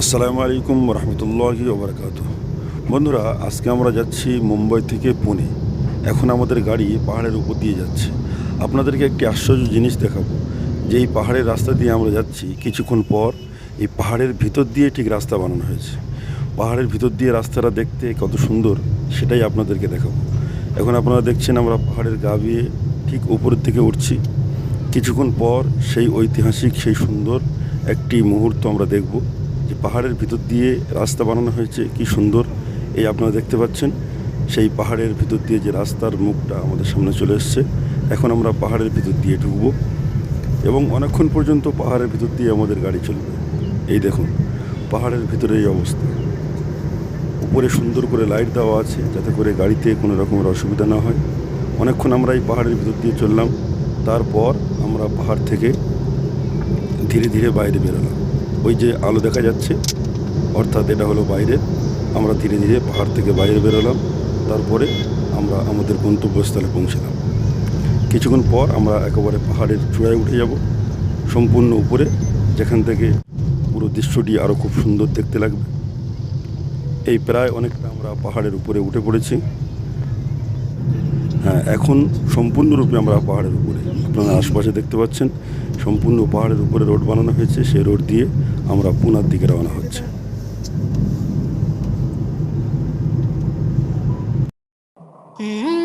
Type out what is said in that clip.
আসসালামু আলাইকুম রহমতুল্লাহি ওবরাকাত বন্ধুরা, আজকে আমরা যাচ্ছি মুম্বাই থেকে পুনে। এখন আমাদের গাড়ি পাহাড়ের উপর দিয়ে যাচ্ছে। আপনাদেরকে একটি আশ্চর্য জিনিস দেখাবো। যে এই পাহাড়ের রাস্তা দিয়ে আমরা যাচ্ছি, কিছুক্ষণ পর এই পাহাড়ের ভিতর দিয়ে ঠিক রাস্তা বানানো হয়েছে। পাহাড়ের ভিতর দিয়ে রাস্তাটা দেখতে কত সুন্দর, সেটাই আপনাদেরকে দেখাবো। এখন আপনারা দেখছেন আমরা পাহাড়ের গা বেয়ে ঠিক উপরের থেকে উঠছি। কিছুক্ষণ পর সেই ঐতিহাসিক, সেই সুন্দর একটি মুহূর্ত আমরা দেখব। যে পাহাড়ের ভিতর দিয়ে রাস্তা বানানো হয়েছে, কি সুন্দর, এই আপনারা দেখতে পাচ্ছেন। সেই পাহাড়ের ভিতর দিয়ে যে রাস্তার মুখটা আমাদের সামনে চলে এসছে। এখন আমরা পাহাড়ের ভিতর দিয়ে ঢুকবো এবং অনেকক্ষণ পর্যন্ত পাহাড়ের ভিতর দিয়ে আমাদের গাড়ি চলবে। এই দেখুন, পাহাড়ের ভিতরে এই অবস্থা। উপরে সুন্দর করে লাইট দেওয়া আছে যাতে করে গাড়িতে কোনো রকমের অসুবিধা না হয়। অনেকক্ষণ আমরা এই পাহাড়ের ভিতর দিয়ে চললাম। তারপর আমরা পাহাড় থেকে ধীরে ধীরে বাইরে বেরোলাম। ওই যে আলো দেখা যাচ্ছে, অর্থাৎ এটা হলো বাইরে। আমরা ধীরে ধীরে পাহাড় থেকে বাইরে বেরোলাম, তারপরে আমরা আমাদের গন্তব্যস্থলে পৌঁছলাম। কিছুক্ষণ পর আমরা একেবারে পাহাড়ের চূড়ায় উঠে যাব, সম্পূর্ণ উপরে, যেখান থেকে পুরো দৃশ্যটি আরও খুব সুন্দর দেখতে লাগবে। এই প্রায় অনেকটা আমরা পাহাড়ের উপরে উঠে পড়েছি। হ্যাঁ এখন সম্পূর্ণরূপে আমরা পাহাড়ের উপরে আপনারা আশপাশে দেখতে পাচ্ছেন, সম্পূর্ণ পাহাড়ের উপরে রোড বানানো হয়েছে, সেই রোড দিয়ে আমরা পুনার দিকে রওনা হচ্ছে Mm-hmm.